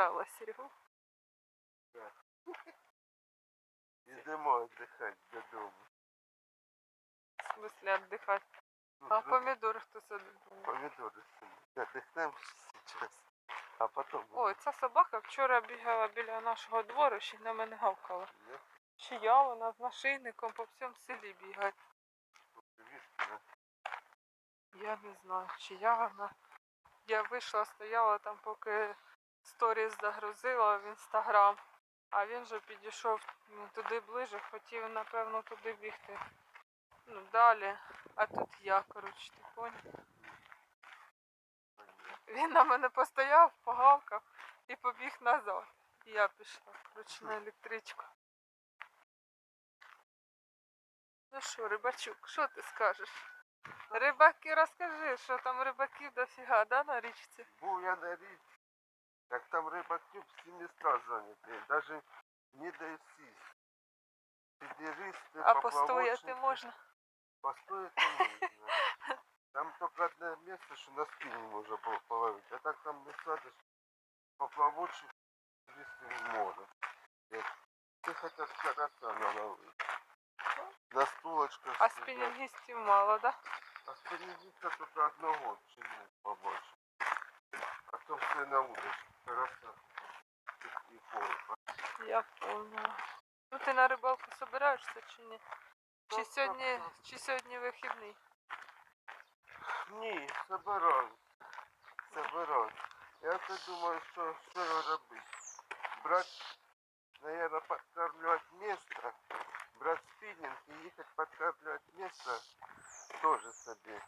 забрала Серегу. Йдемо віддихати додому. В смысле отдыхать. Ну, А хто садить? помідори сидять. Віддихнемо зараз, а потім... Ой, ця собака вчора бігала біля нашого двору, ще й на мене гавкала. Ні? Чи я вона з нашийником по всьому селі бігає. Я не знаю, чи я вона. Я вийшла, стояла там, поки сторіс загрузила в інстаграм, а він же підійшов ну, туди ближе, хотів, напевно, туди бігти. Ну, далі. А тут я, коротше, ти поняв? Він на мене постояв, погавкав і побіг назад. І я пішла, коротше, на електричку. Ну що, рибачук, що ти скажеш? Рибаки, розкажи, що там рибаків дофіга, да, на річці? Був я на річці, так там рибаків всі міста зайняті, навіть не де сість. Підіристи, А постояти можна? Постояти можна. Там тільки одне місце, що на спині можна було половити, а так там не садиш поплавочі їсти в море. Як Ти хоча б карася наловити. На стулочках. А сидять. спінінгістів мало, да? А спинника тільки одного чому побачив. А то все на удочку. Карася і полка. Я поняла. Ну ти на рибалку собираєшся чи ні? Чи Так, сьогодні, так, так. чи сьогодні вихідний? Ні, собираюсь. Собираюсь. Я то думаю, що що робити. Брать, наверное, подкармливать место, брать спиннинг и ехать подкармливать место тоже себе.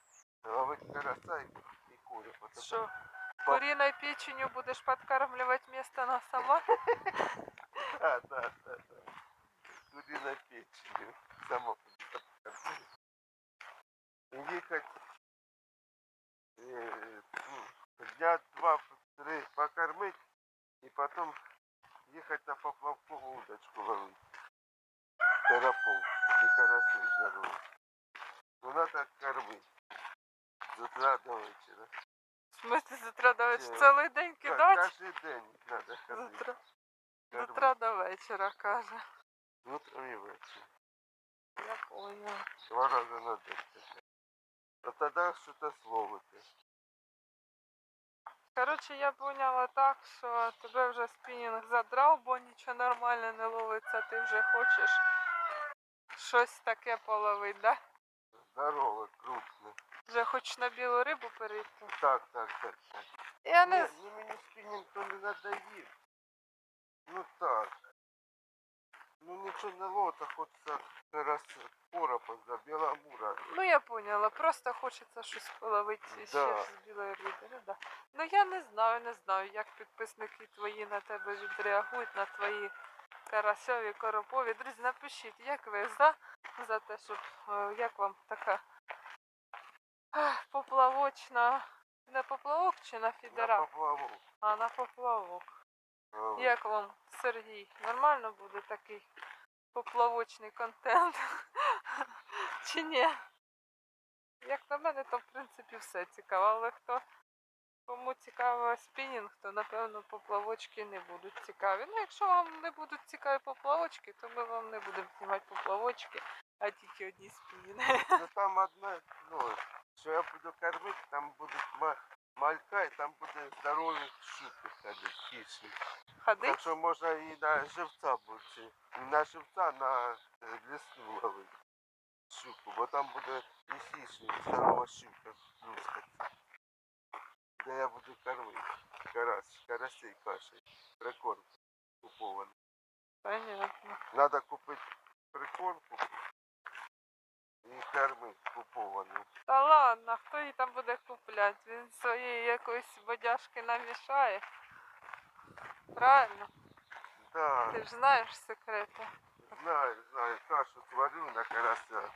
Ловить карася и, и курю. потому Що? Куріною печенью будеш підкармлювати місто на сама? Да, да, да, да. Куриной печенью. Само Ехать э, ну, дня два-три покормить и потом ехать на поплавковую удочку ловить. Карапов и карасей здоровых. Ну надо кормить. С утра до вечера. З вечора? Ні. Цілий день кидати? Каждый день З з утра до вечора, каже. Утром и вечером. Я поняла. Два раза на день. А тогда что-то словите. Коротше, я поняла так, що тебе вже спінінг задрав, бо нічого нормально не ловиться, ти вже хочеш щось таке половити, да? Здорово, крупно. Вже хочеш на білу рибу перейти. Так, так, так, так. Я не Ні, мені спінінг то не надоїв. Ну так. Ну нічого не лота, хочеться раз коропа, біла мура. Ну я поняла, просто хочеться щось половити ще з білої риби. Ну, да. ну я не знаю, не знаю, як підписники твої на тебе відреагують, на твої карасьові, коропові. Друзі, напишіть, як ви за, за те, щоб е, як вам така поплавочна. На поплавок чи на На фідера? поплаву. А на поплавок. А, Як вам, Сергій? Нормально буде такий поплавочний контент? Чи ні? Як на мене, то в принципі все цікаво, але хто кому цікаво спінінг, то напевно поплавочки не будуть цікаві. Ну, якщо вам не будуть цікаві поплавочки, то ми вам не будемо знімати поплавочки, а тільки одні спінінги. Ну там одна, ну, що я буду кормити, там будуть ма- малька, і там буде здорові щуки ходити, хищні. Ходить? Так що можна і на живця більше. Не на живця, а на е, лісну ловити щуку, бо там буде і хищні, здорова щука плюскаться. Де я буду кормити. Карась, карасей кашей. Прикорм купований. Понятно. Надо купити прикормку і куповані. Та ладно, хто її там буде купляти? Він своєї якоїсь бодяжки намішає. Правильно? Да, Ти ж знаєш секрети. знаю, знаю, кашу сварю на карася.